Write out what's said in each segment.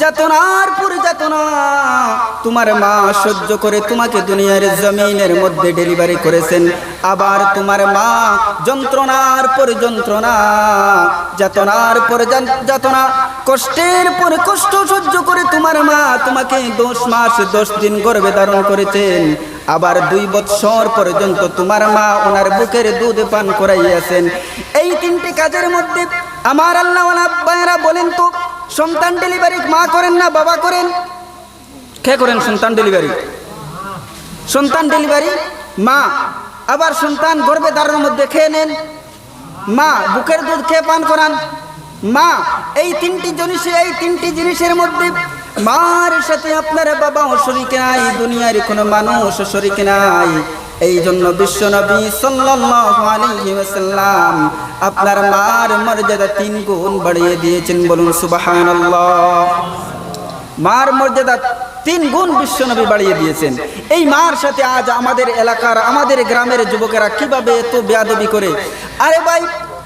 যাতনার পর যাতনা তোমার মা সহ্য করে তোমাকে দুনিয়ার জমিনের মধ্যে ডেলিভারি করেছেন। আবার তোমার মা যন্ত্রণার পর যন্ত্রণা, যাতনার পর যাতনা, কষ্টের পর কষ্ট সহ্য করে তোমার মা তোমাকে দশ মাস, দশ দিন গর্ভে ধারণ করেছেন। আবার দুই বৎসর পর্যন্ত তোমার মা ওনার বুকের দুধ পান করাইয়াছেন। এই তিনটি কাজের মধ্যে আমার আল্লাহ বলেন তো সন্তান ডেলিভারি মা করেন না, বাবা করেন? কে করেন সন্তান ডেলিভারি সন্তান ডেলিভারি মা। আবার সন্তান গর্ভে ধারণের মধ্যে খেয়ে নেন? মা। বুকের দুধ খেয়ে পান করান? মা। এই তিনটি জিনিস, এই তিনটি জিনিসের মধ্যে মার সাথে আপনার বাবাও শরিক নাই, দুনিয়ার কোনো মানুষ শরিক নাই। এই জন্য বিশ্ব নবী সাল্লাল্লাহু আলাইহি ওয়াসাল্লাম আপনার মার মর্যাদা তিন গুণ বাড়িয়ে দিয়েছেন বলুন সুবাহান মার মর্যাদা তিন গুণ বিশ্বনবী বাড়িয়ে দিয়েছেন। এই মার সাথে আজ আমাদের এলাকার, আমাদের গ্রামের যুবকেরা কীভাবে এত বেয়াদবি করে? আরে ভাই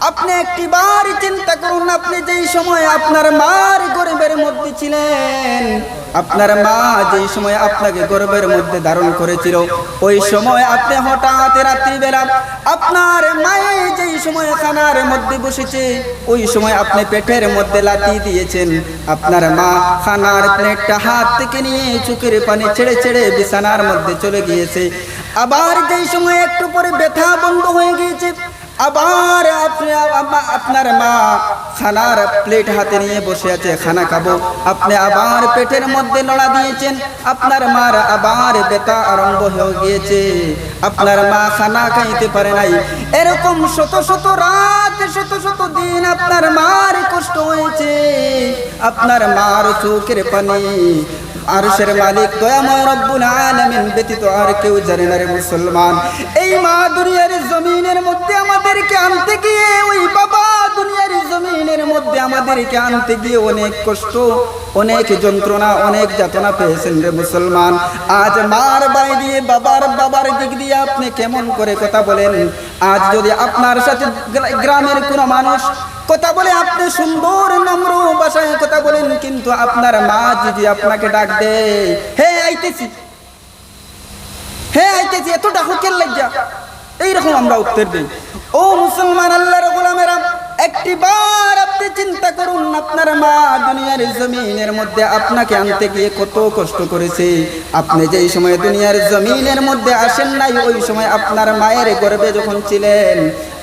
আপনি একটি বার চিন্তা করুন, আপনি যেই সময় আপনার মার গরিবের মধ্যে ছিলেন, আপনার মা যেই সময় আপনাকে গর্বের মধ্যে ধারণ করেছিল, ওই সময় আপনি হঠাৎ রাত্রি রাত্রিবেলা আপনার মায়ে যেই সময় খানার মধ্যে বসেছে, ওই সময় আপনি পেটের মধ্যে লাতি দিয়েছেন। আপনার মা খানার প্লেটটা হাত থেকে নিয়ে চোখের পানি ছেড়ে ছেড়ে বিছানার মধ্যে চলে গিয়েছে। আবার যেই সময় একটু পরে ব্যথা বন্ধ হয়ে গিয়েছে আবার আপনি আপনার মা খানার প্লেট হাতে নিয়ে বসে আছে, খানা খাব। আপনি আবার পেটের মধ্যে লড়া দিয়েছেন। আপনার মার আবার বেতা আরম্ভ হয়ে গিয়েছে। আপনার মা খানা খাইতে পারে নাই। এরকম শত শত রাত, শত শত দিন আপনার মার কষ্ট হয়েছে। আপনার মার চোখের পানি আরশের মালিক, দয়াময় রব্বুল আলামিন ব্যতীত আর কেউ জানে না রে মুসলমান। এই মা দুনিয়ার জমিনের মধ্যে আমাদেরকে আনতে গিয়ে, ওই বাবা দুনিয়ার জমিনের মধ্যে আমাদেরকে আনতে গিয়ে অনেক কষ্ট, অনেক যন্ত্রণা, অনেক যাতনা পেয়েছেন রে মুসলমান। আজ মার বাই দিয়ে, বাবার বাবার দিক দিয়ে আপনি কেমন করে কথা বলেন? আজ যদি আপনার সাথে গ্রামের কোনো মানুষ কথা বলে আপনি সুন্দর নম্র ভাষায় কথা বলেন, কিন্তু আপনার মা যদি আপনাকে ডাক দেয়, হে আইতেছি হে আইতেছি এত ডাকো কেন লাগিয়া এইরকম আমরা উত্তর দিই। ও মুসলমান আল্লাহর গোলামেরা, একটি বার আপনি চিন্তা করুন, আপনার মা দুনিয়ার জমিনের মধ্যে আপনাকে আনতে গিয়ে কত কষ্ট করেছে। আপনি যেই সময় দুনিয়ার জমিনের মধ্যে আসেন নাই, ওই সময় আপনার মায়ের গর্বে যখন ছিলেন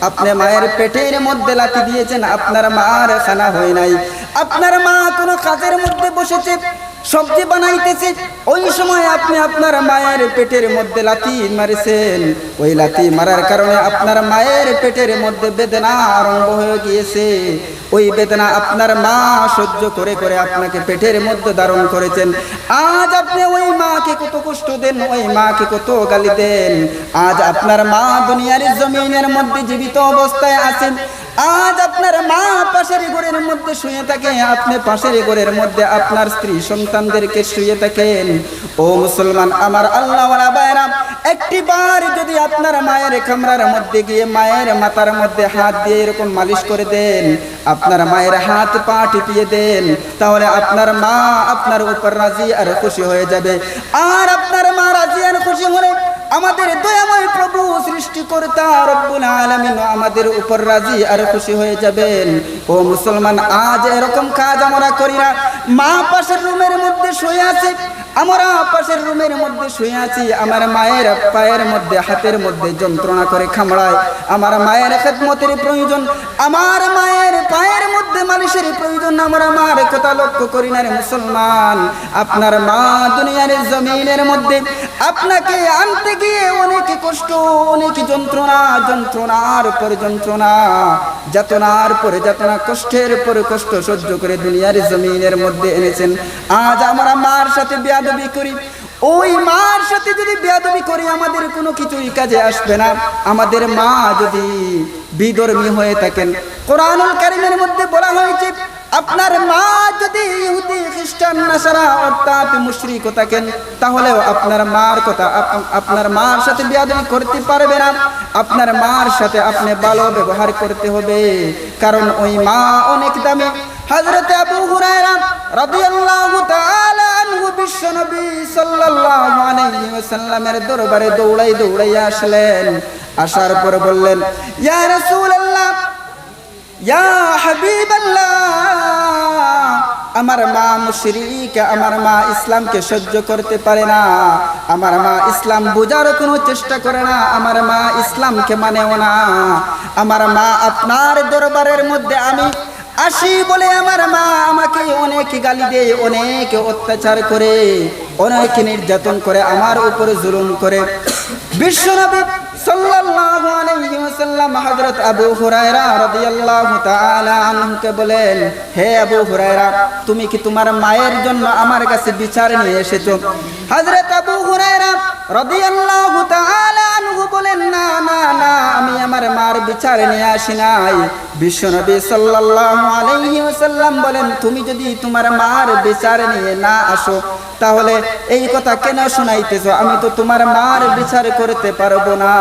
আপনি মায়ের পেটের মধ্যে লাথি দিয়েছেন, আপনার মার খানা হয় নাই। আপনার মা কোনো কাজের মধ্যে বসেছে সবজি বানাইতেছে, ওই সময় আপনি আপনার মায়ের পেটের মধ্যে লাথি মারেছেন। ওই লাথি মারার কারণে আপনার মায়ের পেটের মধ্যে বেদনা আরম্ভ হয়ে গিয়েছে। ওই বেদনা আপনার মা সহ্য করে করে আপনাকে পেটের মধ্যে ধারণ করেছেন। আজ আপনি ওই মাকে কত কষ্ট দেন, ওই মাকে কত গালি দেন। আজ আপনার মা দুনিয়ার জমিনের মধ্যে জীবিত অবস্থায় আছেন। আজ আপনার মা পাশের ঘরের মধ্যে শুয়ে থাকে, আপনি পাশের ঘরের মধ্যে আপনার স্ত্রী সন্তানদেরকে শুয়ে থাকেন। ও মুসলমান, আমার আল্লাহ বাইরা একটি বার যদি আপনার মায়ের কামরার মধ্যে গিয়ে মায়ের মাথার মধ্যে হাত দিয়ে এরকম মালিশ করে দেন, আপনার মায়ের হাত পা টিপিয়ে দেন, তাহলে আপনার মা আপনার উপর রাজি আর খুশি হয়ে যাবে। আর আপনার মা রাজি আর খুশি হলে আমাদের দয়াময় প্রভু সৃষ্টিকর্তা রব্বুল আলামিন আমাদের উপর রাজি আর খুশি হয়ে যাবেন। ও মুসলমান, আজ এরকম কাজ আমরা করি না। মা পাশের রুমের মধ্যে শুয়ে আছে। আমরা পাশের রুমের মধ্যে শুয়ে আছি, আমার মায়ের পায়ের মধ্যে, হাতের মধ্যে যন্ত্রণা করে খামড়ায় আমার মায়ের খেদমতের প্রয়োজন, আমার মায়ের পায়ের মধ্যে মালিশের প্রয়োজন, আমরা মার কথা লক্ষ্য করি না মুসলমান। আপনার মা দুনিয়ার জমিনের মধ্যে, আপনাকে আনতে গিয়ে অনেক কষ্ট, অনেক যন্ত্রণা, যন্ত্রণার পর যন্ত্রণা, যাতনার পরে যাতনা, কষ্টের পরে কষ্ট সহ্য করে দুনিয়ার জমিনের মধ্যে এনেছেন। আজ আমরা মার সাথে বেয়াদবি করি। ওই মার সাথে যদি বেয়াদবি করি, আমাদের কোনো কিছুই কাজে আসবে না। আমাদের মা যদি বিধর্মী হয়ে থাকেন। কোরআনুল কারিমের মধ্যে বলা হয়েছে, আপনার মা যদি ইহুদি, খ্রিস্টান, নাসারা অর্থাৎ মুশরিক থাকেন, তাহলেও আপনার মার কথা আপনার মার সাথে বিয়াদবি করতে পারবে না। আপনার মার সাথে আপনি ভালো ব্যবহার করতে হবে। কারণ ওই মা অনেক দামি। হযরত আবু হুরায়রা রাদিয়াল্লাহু বিশ্বনবী সাল্লাল্লাহু আলাইহি ওয়াসাল্লামের দরবারে দৌড়াই দৌড়াই আসলেন। আসার পর বললেন, ইয়া রাসূলুল্লাহ, ইয়া হাবিবাল্লাহ, আমার মা মুশরিক, আমার মা ইসলামকে সহ্য করতে পারে না। আমার মা ইসলাম বোঝার কোনো চেষ্টা করে না। আমার মা ইসলামকে মানেও না। আমার মা আপনার দরবারের মধ্যে আমি আসি বলে আমার মা আমাকে অনেক গালি দেয়, অনেক অত্যাচার করে, অনেক নির্যাতন করে, আমার উপরে জুলুম করে। বিশ্বনবী তুমি কি তোমার মায়ের জন্য আমার কাছে বিচার নিয়ে এসেছ? আবু বলেন, না না না, আমি আমার মার বিচার নিয়ে আসি নাই। বিশ্বনবী সাল্লাল্লাহু আলাইহি বলেন, তুমি যদি তোমার মার বিচার নিয়ে না আসো তাহলে এই কথা কেন শোনাইতেছো? আমি তো তোমার মার বিচার করতে পারব না।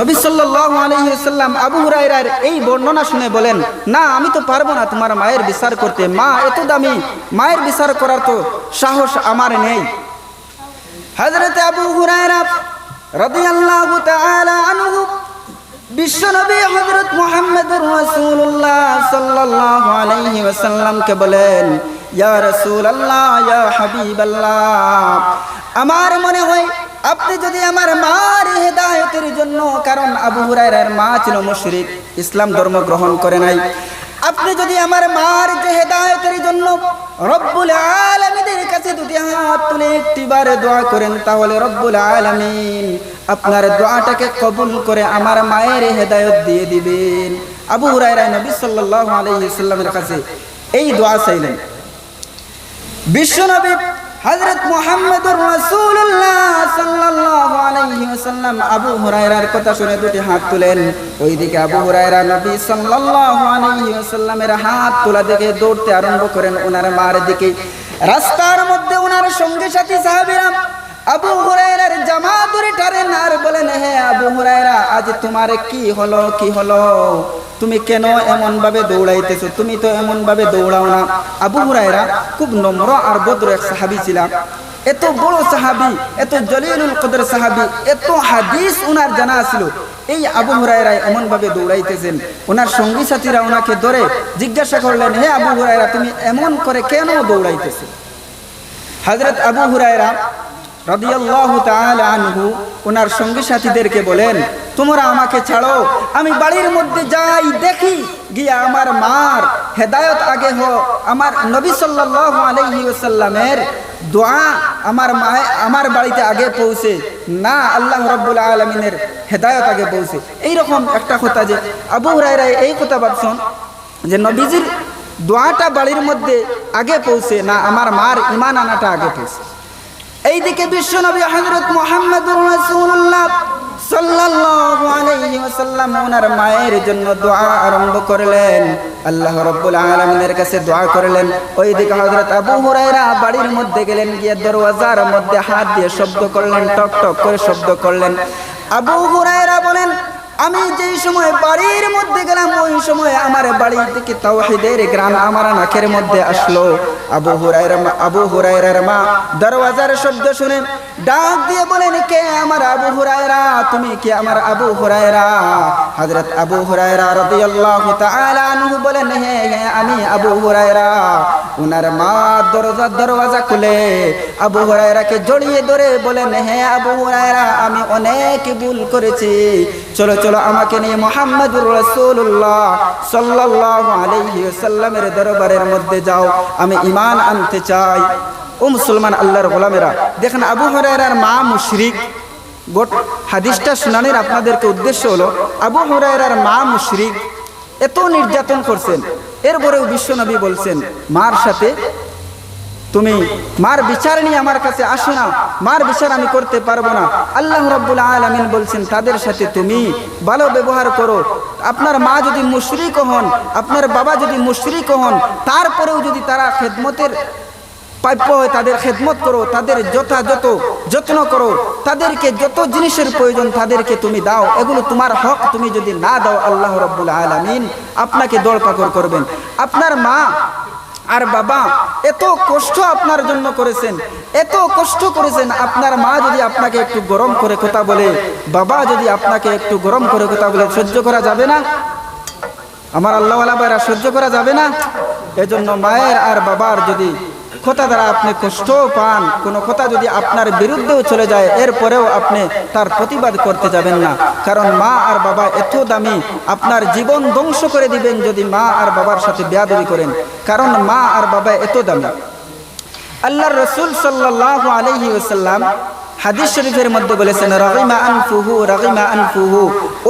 নবী সাল্লাল্লাহু আলাইহি ওয়াসাল্লাম আবু হুরায়রার এই বর্ণনা শুনে বলেন না আমি তো পারব না তোমার মায়ের বিচার করতে। মা এত দামি মায়ের বিচার করার তো সাহস আমার নেই। হযরত আবু হুরায়রা রাদিয়াল্লাহু তাআলা আনহু বিশ্বনবী হযরত মুহাম্মদুর রাসূলুল্লাহ সাল্লাল্লাহু আলাইহি ওয়াসাল্লামকে বলেন ইয়া রাসূলুল্লাহ, ইয়া হাবিবাল্লাহ। আমার মনে হয় আপনি যদি আমার মার হেদায়তের জন্য, কারণ আবু হুরায়রার মা ছিল মুশরিক, ইসলাম ধর্ম গ্রহণ করে নাই। আপনি যদি আমার মার যে হেদায়তের জন্য রব্বুল আলামিনের কাছে দুটি হাত তুলে একটিবার দোয়া করেন, তাহলে রব্বুল আলামিন আপনার দোয়াটাকে কবুল করে আমার মায়ের হেদায়ত দিয়ে দিবেন। আবু হুরায়রা নবী সাল্লাল্লাহু আলাইহি সাল্লামের কাছে এই দোয়া চাইলেন। বিশ্বনবী হযরত মুহাম্মদুর রাসূলুল্লাহ সাল্লাল্লাহু আলাইহি ওয়াসাল্লাম আবু হুরায়রার কথা শুনে দুটি হাত তুলেন। ওইদিকে আবু হুরায়রা নবী সাল্লাল্লাহু আলাইহি ওয়াসাল্লামের হাত তোলা দেখে দৌড়তে আরম্ভ করেন ওনার মার দিকে। রাস্তার মধ্যে ওনার সঙ্গী সাথী সাহাবীরা আবু হুরায়রার জামা ধরে টানেন আর বলেন, হে আবু হুরায়রা, আজ তোমার কি হলো কি হলো? তুমি কেন এমন ভাবে দৌড়াইতেছো? তুমি তো এমন ভাবে দৌড়াও না। আবু হুরায়রা খুব নম্র আর ভদ্র এক সাহাবি ছিলাম। এত বড় সাহাবি, এত জলিলুল কদর সাহাবি, এত হাদিস উনার জানা ছিল এই আবু হুরায়রা এমন ভাবে দৌড়াইতেছেন। ওনার সঙ্গী সাথীরা ওনাকে ধরে জিজ্ঞাসা করলেন, হে আবু হুরায়রা, তুমি এমন করে কেন দৌড়াইতেছো? হজরত আবু হুরায়রা ওনার সঙ্গী সাথীদেরকে বলেন, তোমরা আমাকে ছাড়ো, আমি বাড়ির মধ্যে যাই, দেখি, গিয়া আমার মার হেদায়ত আগে হো আমার নবী আলাইহি ওয়াসাল্লামের দোয়া আমার মায়ে, আমার বাড়িতে আগে পৌঁছে, না আল্লাহ রাব্বুল আলামিনের হেদায়ত আগে পৌঁছে। এই রকম একটা কথা যে আবু হুরায়রা এই কথা ভাবছেন যে নবীজির দোয়াটা বাড়ির মধ্যে আগে পৌঁছে, না আমার মার ইমান আনাটা আগে পৌঁছে। এইদিকে বিশ্বনবী হযরত মুহাম্মদুর রাসূলুল্লাহ সাল্লাল্লাহু আলাইহি ওয়াসাল্লাম ওনার মায়ের জন্য দোয়া আরম্ভ করলেন। আল্লাহ রাব্বুল আলামিনের কাছে দোয়া করলেন। ওইদিকে হযরত আবু হুরায়রা বাড়ির মধ্যে গেলেন, গিয়ে দরওয়াজার মধ্যে হাত দিয়ে শব্দ করলেন, টক টক করে শব্দ করলেন। আবু হুরায়রা বলেন আমি যেই সময় বাড়ির মধ্যে গেলাম, ওই সময় আমার বাড়ি থেকে তাওহীদের গ্রাম আমার নাকের মধ্যে আসলো। আবু হুরায়রা মা- আবু হুরায়রার মা দরওয়াজার শব্দ শুনে ডাক দিয়ে বলেন, কে আমার আবু হুরায়রা? তুমি কি আমার আবু হুরায়রা? হযরত আবু হুরায়রা রাদিয়াল্লাহু তাআলা আনহু বলেন হে হে আমি আবু হুরায়রা। উনার মা দরজা দরওয়াজা খুলে আবু হুরায়রাকে জড়িয়ে ধরে বলেন, হে আবু হুরায়রা, আমি অনেক ভুল করেছি। চলো চলো, আমাকে নিয়ে মোহাম্মদুর রাসূলুল্লাহ সাল্লাল্লাহু আলাইহি ওয়াসাল্লামের দরবারের মধ্যে যাও। আমি ঈমান আনতে চাই। ও মুসলমান আল্লাহর গোলামেরা, দেখেন আবু হুরায়রার মা মুশরিক। গোট হাদিসটা শোনানোর আপনাদেরকে উদ্দেশ্য হলো, আবু হুরায়রার মা মুশরিক এত নির্যাতন করছেন। এরপরেও বিশ্বনবী বলছেন, মার সাথে তুমি, মার বিচার নিয়ে আমার কাছে আসো না, মার বিচার আমি করতে পারব না। আল্লাহ রব্বুল আলমিন বলছেন, তাদের সাথে তুমি ভালো ব্যবহার করো। আপনার মা যদি মুশরিক হন, আপনার বাবা যদি মুশরিক হন, তারপরেও যদি তারা খেদমতের প্রাপ্য হয় তাদের খেদমত করো, তাদের যথাযথ যত্ন করো, তাদেরকে যত জিনিসের প্রয়োজন তাদেরকে তুমি দাও। এগুলো তোমার হক, তুমি যদি না দাও, আল্লাহ রব্বুল আলামিন আপনাকে দৌড় পাকড় করবেন। আপনার মা আর বাবা এত কষ্ট আপনার জন্য করেছেন, এত কষ্ট করেছেন, আপনার মা যদি আপনাকে একটু গরম করে কথা বলে, বাবা যদি আপনাকে একটু গরম করে কথা বলে, সহ্য করা যাবে না? আমার আল্লাহ বাইরা সহ্য করা যাবে না? এজন্য মায়ের আর বাবার যদি কথা দ্বারা আপনি কষ্ট পান, কোনো কথা যদি আপনার বিরুদ্ধেও চলে যায়, এরপরেও আপনি তার প্রতিবাদ করতে যাবেন না। কারণ মা আর বাবা এত দামি, আপনার জীবন ধ্বংস করে দিবেন যদি মা আর বাবার সাথে বেয়াদবি করেন। কারণ মা আর বাবা এত দামি। আল্লাহর রসুল সাল্লাহ আলহি ওসাল্লাম হাদিস শরীফের মধ্যে বলেছেন, রাগিমা আনফুহু রাগিমা আনফুহু।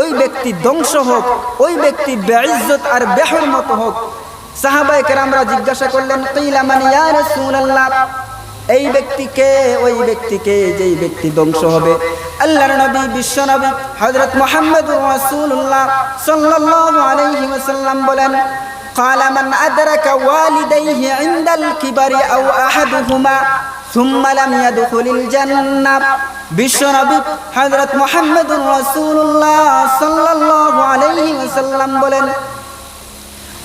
ওই ব্যক্তি ধ্বংস হোক, ওই ব্যক্তি বেইজ্জত আর বেহরমত হোক সাহাবায়ে কেরামরা জিজ্ঞাসা করলেন কিলা মান ইয়া রাসূলুল্লাহ এই ব্যক্তিকে ওই ব্যক্তিকে যেই ব্যক্তি ধ্বংস হবে আল্লাহর নবী বিশ্ব নবী হযরত মুহাম্মদুর রাসূলুল্লাহ সাল্লাল্লাহু আলাইহি ওয়াসাল্লাম বলেন قال من أدرك والديه عند الكبر أو أحدهما ثم لم يدخل الجنة বিশ্বনবী হযরত মুহাম্মদুর রাসূলুল্লাহ সাল্লাল্লাহু আলাইহি ওয়াসাল্লাম বলেন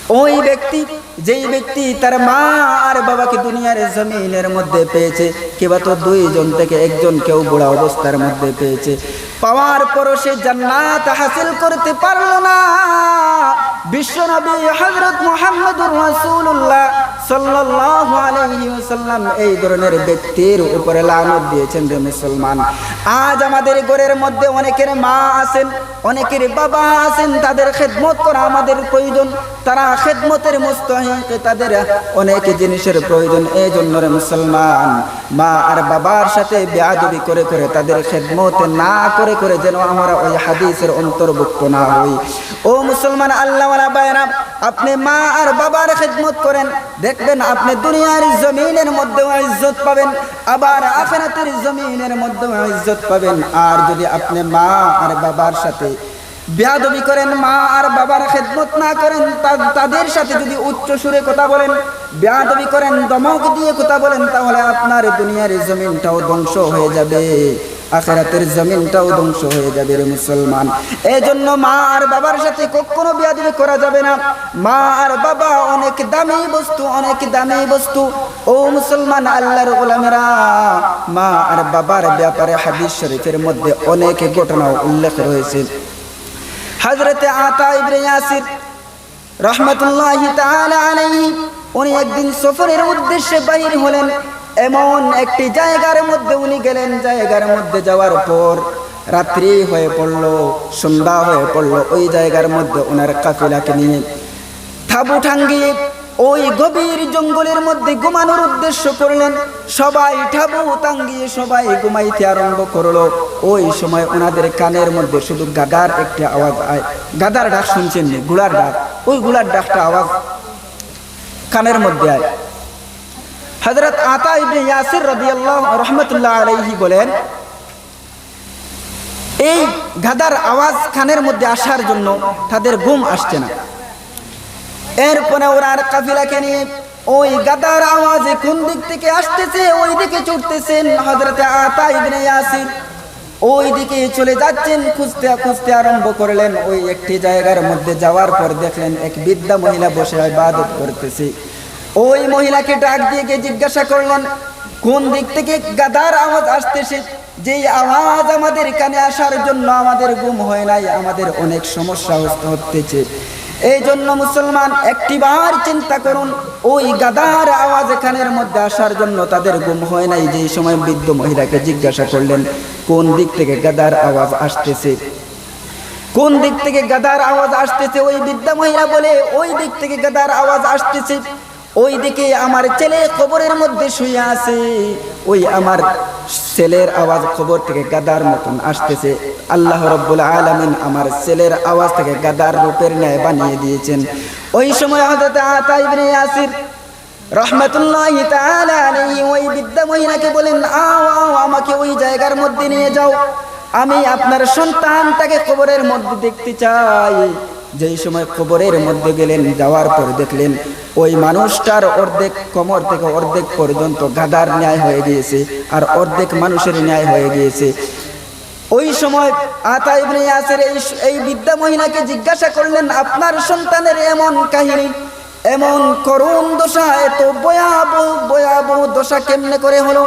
ওই ব্যক্তি, যেই ব্যক্তি তার মা আর বাবাকে দুনিয়ার জমিনের মধ্যে পেয়েছে কিবা তো দুইজন থেকে একজন কেউ বুড়া অবস্থার মধ্যে পেয়েছে। পাওয়ার পর সে জান্নাত হাসিল করতে পারল না। বিশ্বনবী হজরত মোহাম্মদুর রাসূলুল্লাহ অনেকের অনেক জিনিসের প্রয়োজন। এই জন্য রে মুসলমান, মা আর বাবার সাথে বেয়াদবি করে করে, তাদের খেদমত না করে করে যেন আমরা ওই হাদিসের অন্তর্ভুক্ত না হই। ও মুসলমান বাইরা আপনি মা আর বাবার খেদমত করেন, দেখবেন আপনি দুনিয়ার জমিনের মধ্যেও ইজ্জত পাবেন, আবার আখেরাতের জমিনের মধ্যেও ইজ্জত পাবেন। আর যদি আপনি মা আর বাবার সাথে বেয়াদবি করেন, মা আর বাবার খেদমত না করেন তাদের সাথে যদি উচ্চ সুরে কথা বলেন, বেয়াদবি করেন, দমক দিয়ে কথা বলেন, তাহলে আপনার দুনিয়ার জমিনটাও ধ্বংস হয়ে যাবে। আখেরাতের জমিনটাও ধ্বংস হয়ে যাবে রে মুসলমান। এই জন্য মা আর বাবার সাথে কখনো বেয়াদবি করা যাবে না। মা আর বাবা অনেক দামি বস্তু, অনেক দামি বস্তু। ও মুসলমান, আল্লাহর গোলামেরা, মা আর বাবার ব্যাপারে হাদিস শরীফের মধ্যে অনেক ঘটনা উল্লেখ রয়েছে। হজরতে আতা ইবনে ইয়াসির রহমতুল্লাহ আলাইহি, উনি একদিন সফরের উদ্দেশ্যে বাহির হলেন। এমন একটি জায়গার মধ্যে উনি গেলেন, জায়গার মধ্যে যাওয়ার পর রাত্রি হয়ে পড়ল, সন্ধ্যা হয়ে পড়ল, ওই জায়গার মধ্যে ওনার কাফিলাকে নিয়ে থাবু ঠাঙ্গিয়ে ওই গভীর জঙ্গলের মধ্যে ঘুমানোর উদ্দেশ্য করলেন। সবাই ঠাবু টাঙ্গিয়ে সবাই ঘুমাইতে আরম্ভ করল। ওই সময় ওনাদের কানের মধ্যে শুধু গাদার একটি আওয়াজ আয় গাদার ডাক শুনছেনগুলার ডাক। ওই গুলার ডাকটা আওয়াজ কানের মধ্যে আয়। হযরত আতা ইবনে ইয়াসির রাদিয়াল্লাহু রহমাতুল্লাহ আলাইহি বলেন, এই গাদার আওয়াজ খানের মধ্যে আসার জন্য তাদের ঘুম আসছে না। এরপরে ওরা আর কাফিলাকে নিয়ে, ওই গাদার আওয়াজে কোন দিক থেকে আসতেছে? ওই দিকে ছুটতেছেন হজরতে আতা ইবনে ইয়াসির। ওই দিকে চলে যাচ্ছেন, খুঁজতে খুঁজতে আরম্ভ করলেন। ওই একটি জায়গার মধ্যে যাওয়ার পর দেখলেন এক বিদ্যা মহিলা বসে ইবাদত করতেছে। ওই মহিলাকে ডাক দিয়ে জিজ্ঞাসা করলেন, কোন দিক থেকে গাদার আওয়াজ আসতেছে? যেই আওয়াজ আমাদের কানে আসার জন্য আমাদের গুম হয় নাই, আমাদের অনেক সমস্যা হতেছে এই জন্য মুসলমান, একটিবার চিন্তা করুন, ওই গাদার আওয়াজ এখানের মধ্যে আসার জন্য তাদের গুম হয় নাই। যেই সময় বৃদ্ধ মহিলাকে জিজ্ঞাসা করলেন, কোন দিক থেকে গাদার আওয়াজ আসতেছে? কোন দিক থেকে গাদার আওয়াজ আসতেছে? ওই বিদ্যা মহিলা বলে, ওই দিক থেকে গাদার আওয়াজ আসতেছে। ওই দিকে আমার ছেলে কবরের মধ্যে শুয়ে আছে। ওই আমার ছেলের আওয়াজ খবর থেকে গাদার মতন আসতেছে। আল্লাহ রব্বুল আলামিন আমার ছেলের আওয়াজ থেকে গাদার রূপের ন্যায় বানিয়ে দিয়েছেন। ওই সময় হযরত আতা ইবনে ইয়াসির রহমতুল্লাহি ওই বিদ্যা মহিলাকে বলেন, আও আও, আমাকে ওই জায়গার মধ্যে নিয়ে যাও। আমি আপনার সন্তানটাকে কবরের মধ্যে দেখতে চাই। যেই সময় কবরের মধ্যে গেলেন, যাওয়ার পর দেখলেন, ওই মানুষটার অর্ধেক কোমর থেকে অর্ধেক পর্যন্ত গাদার ন্যায় হয়ে গিয়েছে আর অর্ধেক মানুষের ন্যায় হয়ে গিয়েছে। ওই সময় আতা ইবনে ইয়াসির এই এই বিদ্যা মহিলাকে জিজ্ঞাসা করলেন, আপনার সন্তানের এমন কাহিনী, এমন করুণ দশা, এত ভয়াবহ ভয়াবহ দশা কেমনে করে হলো?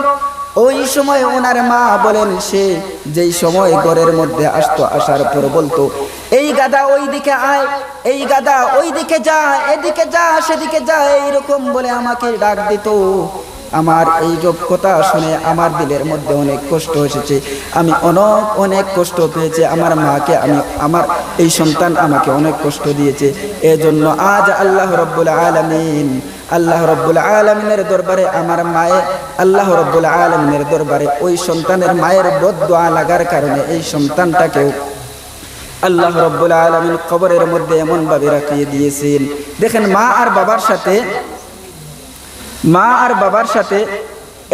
ওই সময় ওনার মা বলেন, সে যেই সময় ঘরের মধ্যে আসতো, আসার পর বলতো, এই গাদা ওই দিকে আয়, এই গাদা ওই দিকে যা, এদিকে যা, সেদিকে যা এইরকম বলে আমাকে ডাক দিত। আমার এই সব কথা শুনে আমার দিলের মধ্যে অনেক কষ্ট এসেছে। আমি অনেক অনেক কষ্ট পেয়েছে। আমার মাকে আমি, আমার এই সন্তান আমাকে অনেক কষ্ট দিয়েছে। এজন্য আজ আল্লাহ রব্বুল আলমিন আল্লাহ রব্বুল আলমিনের দরবারে আমার মায়ে, আল্লাহ রব্বুল আলমিনের দরবারে ওই সন্তানের মায়ের বদোয়া লাগার কারণে এই সন্তানটাকেও আল্লাহ রব্বুল আলমিন কবরের মধ্যে এমনভাবে রাখিয়ে দিয়েছেন। দেখেন মা আর বাবার সাথে, মা আর বাবার সাথে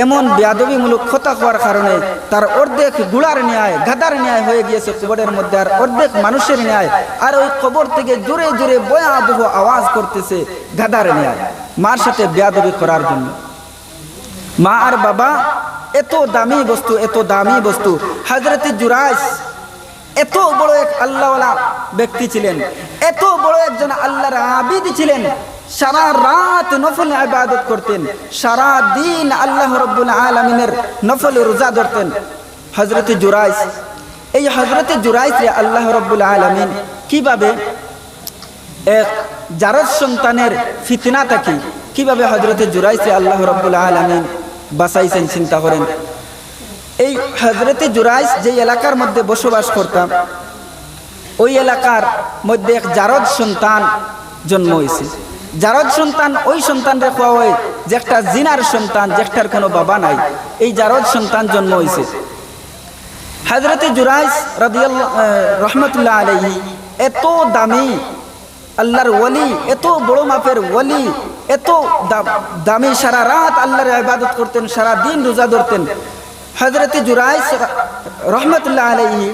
এমন বেয়াদবিমূলক ক্ষতা হওয়ার কারণে তার অর্ধেক গুড়ার ন্যায়, গাদার ন্যায় হয়ে গিয়েছে কবরের মধ্যে আর অর্ধেক মানুষের ন্যায়। আর ওই কবর থেকে জোরে জোরে ভয়াবহ আওয়াজ করতেছে গাদার ন্যায়। মার সাথে বেয়াদবি করার জন্য। মা আর বাবা, এত দামি বস্তু, এত দামি বস্তু। হাজরতে জুরাইস এত বড় এক আল্লাহওয়ালা ব্যক্তি ছিলেন। এত বড় একজন আল্লাহর আবিদ ছিলেন। সারা রাত নফল ইবাদত করতেন। সারা দিন আল্লাহ রব্বুল আলমিনের নফল রোজা ধরতেন। হজরত জুরাইস এই হজরত জুরাইস রে আল্লাহ রব্বুল আলমিন কীভাবে এক জারজ সন্তানের ফিতনা থাকি, কীভাবে হজরতে জুরাইসে আল্লাহ রব্বুল আলমিন বাসাইছেন চিন্তা করেন। এই হজরতে জুরাইস যে এলাকার মধ্যে বসবাস করতাম, ওই এলাকার মধ্যে এক জারদ সন্তান জন্ম হয়েছে জারদ সন্তান ওই সন্তান রেখা হয় যে একটা জিনার সন্তান যেটার কোনো বাবা নাই, এই জারদ সন্তান জন্ম হয়েছে হজরতে জুরাইস রহমতুল্লাহ আলহি এত দামি আল্লাহর ওয়ালি, এত বড় মাপের ওয়ালি, এত দামি সারা রাত আল্লাহর ইবাদত করতেন, সারা দিন রোজা ধরতেন। হজরতে জুরাইস রহমতুল্লাহ আলহি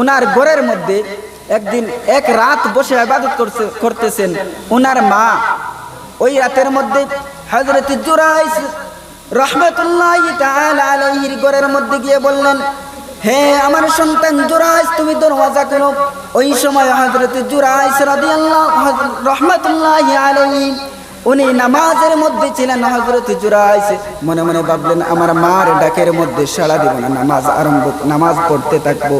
ওনার ঘরের মধ্যে একদিন এক রাত বসে আবাদত করছে করতেছেন। ওনার মা, ওই রাতের মধ্যে হজরতে জুরাইস রহমতুল্লাহ আলহির ঘরের মধ্যে গিয়ে বললেন হে আমার সন্তান জুরাইস তুমি দরওয়াজা করো ওই সময় হজরত জুরাইস রাদিয়াল্লাহ রহমতুল্লাহ আলাইহি, উনি নামাজের মধ্যে ছিলেন হজরত জুরাইস মনে মনে ভাবলেন, আমার মার ডাকের মধ্যে সাড়া দিব না, নামাজ আরম্ভ, নামাজ পড়তে থাকব।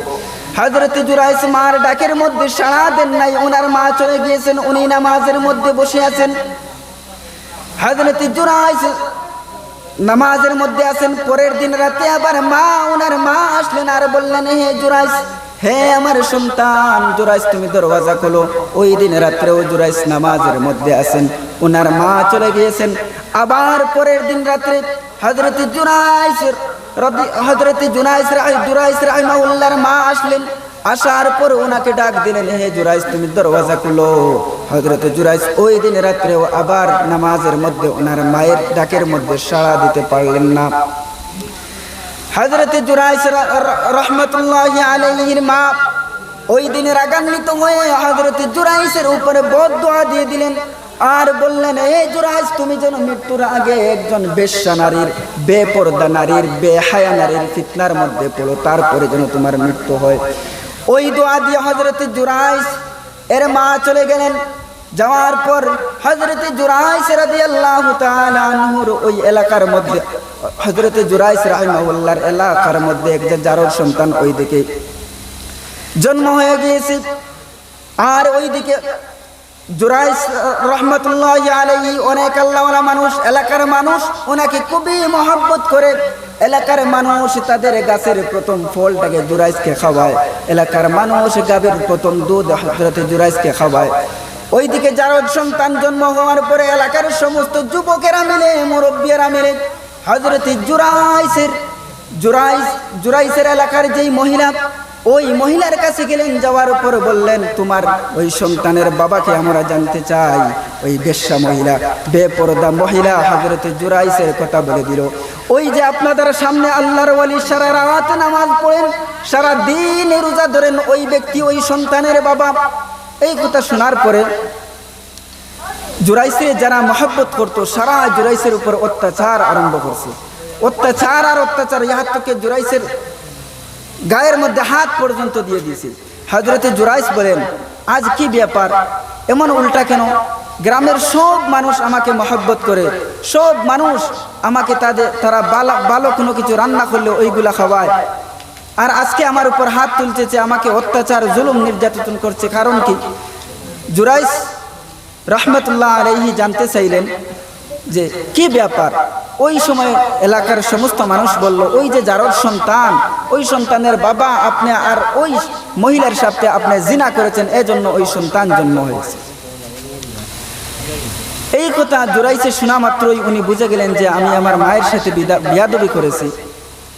হজরত জুরাইস মার ডাকের মধ্যে সাড়া দেন নাই ওনার মা চলে গিয়েছেন, উনি নামাজের মধ্যে বসে আছেন। হজরত জুরাইস নামাজের মধ্যে আছেন, পরের দিন রাতে আবার মা, ওনার মা আসলেন আর বললেন, হে জুরাইস হে আমার সন্তান জুরাইস তুমি দরওয়াজা খোলো। ওই দিন রাত্রেও জুরাইস নামাজের মধ্যে আছেন, ওনার মা চলে গিয়েছেন। আবার পরের দিন রাত্রে হজরত জুরাইস হজরত জুনাইস রাহ- জুরাইস রাহিমাউল্লাহর মা আসলেন। আসার পর ওনাকে ডাক দিলেন হে জুরাইস তুমি দরওয়াজা খুলো। হজরত জুরাইস ওই দিন রাত্রেও আবার নামাজের মধ্যে ওনার মায়ের ডাকের মধ্যে সাড়া দিতে পারলেন না। হজরত জুরাইস রহমতুল্লাহ আলাইহির মা ওই দিনে রাগান্বিত হয়ে হজরত জুরাইসের উপরে বদোয়া দিয়ে দিলেন আর বললেন এই জুরাইস তুমি যেন মৃত্যুর আগে একজন বেশ্যা নারীর, বেপর্দা নারীর, বেহায়া নারীর ফিতনার মধ্যে পড়ো, তারপরে যেন তোমার মৃত্যু হয়। ওই দোয়া দিয়ে হজরত জুরাইস এর মা চলে গেলেন। যাওয়ার পর হজরত জুরাইস রাদিয়াল্লাহু আল্লাহ ওই এলাকার মধ্যে হজরত জুরাইস রাহিমাহুল্লাহর এলাকার মধ্যে একজন জারর সন্তান ওই দিকে জন্ম হয়ে গিয়েছে। আর ওইদিকে জুরাইস রহমতুল্লাহ আলাই অনেক আল্লাহওয়ালা মানুষ, এলাকার মানুষ, ওনাকে খুবই মহব্বত করে এলাকার মানুষ তাদের গাছের প্রথম ফলটাকে জুরাইসকে খাওয়ায়। এলাকার মানুষ গাভীর প্রথম দুধ হজরতে জুরাইসকে খাওয়ায়। ওইদিকে যার সন্তান জন্ম হওয়ার পরে এলাকার সমস্ত যুবকেরা মিলে মুরব্বীরা মিলে হজরতে জুরাইসের জুরাইস জুরাইসের এলাকার যেই মহিলা ওই মহিলার কাছে গেলেন, যাওয়ার পর বললেন, তোমার ওই সন্তানের বাবাকে আমরা জানতে চাই। ওই বেশ্যা মহিলা, বেপরদা মহিলা হজরত জুরাইসের কথা বলে দিল। ওই যে আপনাদের সামনে আল্লাহর ওয়ালি সারা রাত নামাজ পড়েন, সারা দিন রোজা ধরেন, ওই ব্যক্তি, ওই সন্তানের বাবা। এই কথা শোনার পরে জুরাইসে যারা মহব্বত করতো, সারা জুরাইসের উপর অত্যাচার আরম্ভ করছে। অত্যাচার আর অত্যাচার, ইহার থেকে জুরাইসের গায়ের মধ্যে হাত পর্যন্ত দিয়ে দিয়েছে। হজরতে জুরাইস বলেন, আজ কি ব্যাপার? এমন উল্টা কেন? গ্রামের সব মানুষ আমাকে মহব্বত করে। সব মানুষ আমাকে তাদের, তারা ভালো ভালো কোনো কিছু রান্না করলে ওইগুলা খাওয়ায়। আর আজকে আমার উপর হাত তুলতেছে আমাকে অত্যাচার, জুলুম নির্যাতন করছে। কারণ কি? জুরাইস রহমতুল্লাহ আলাইহি জানতে চাইলেন যে কি ব্যাপার? ওই সময় এলাকার সমস্ত মানুষ বলল, ওই যে যারর সন্তান, ওই সন্তানের বাবা আপনি আর ওই মহিলার সাথে আপনি জিনা করেছেন, এজন্য ওই সন্তান জন্ম হয়েছে। এই কথা জোরাইছে শোনা মাত্রই উনি বুঝে গেলেন যে আমি আমার মায়ের সাথে বিয়াদবি করেছি।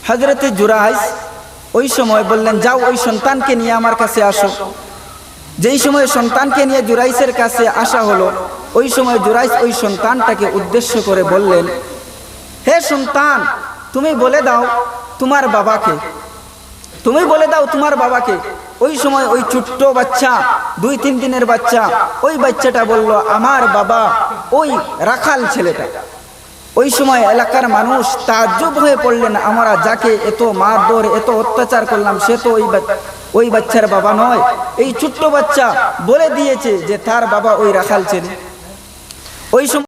হজরতে জুরাইস ওই সময় বললেন, যাও ওই সন্তানকে নিয়ে আমার কাছে আসো। যেই সময় সন্তানকে নিয়ে জুরাইসের কাছে আসা হলো, ওই সময় জুরাইস ওই সন্তানটাকে উদ্দেশ্য করে বললেন, হে সন্তান, তুমি বলে দাও তোমার বাবাকে। তুমি বলে দাও তোমার বাবাকে। ওই সময় ওই ছোট্ট বাচ্চা, দুই, তিন দিনের বাচ্চা, ওই বাচ্চাটা বলল, আমার বাবা, ওই রাখাল ছেলেটা। ওই সময় এলাকার মানুষ তাজ্জব হয়ে পড়লেন, আমরা যাকে এত মারধর, এত অত্যাচার করলাম, সে তো ওই ওই বাচ্চার বাবা নয়, এই ছোট্ট বাচ্চা বলে দিয়েছে যে তার বাবা ওই রাখাল ছেলে ওই সময়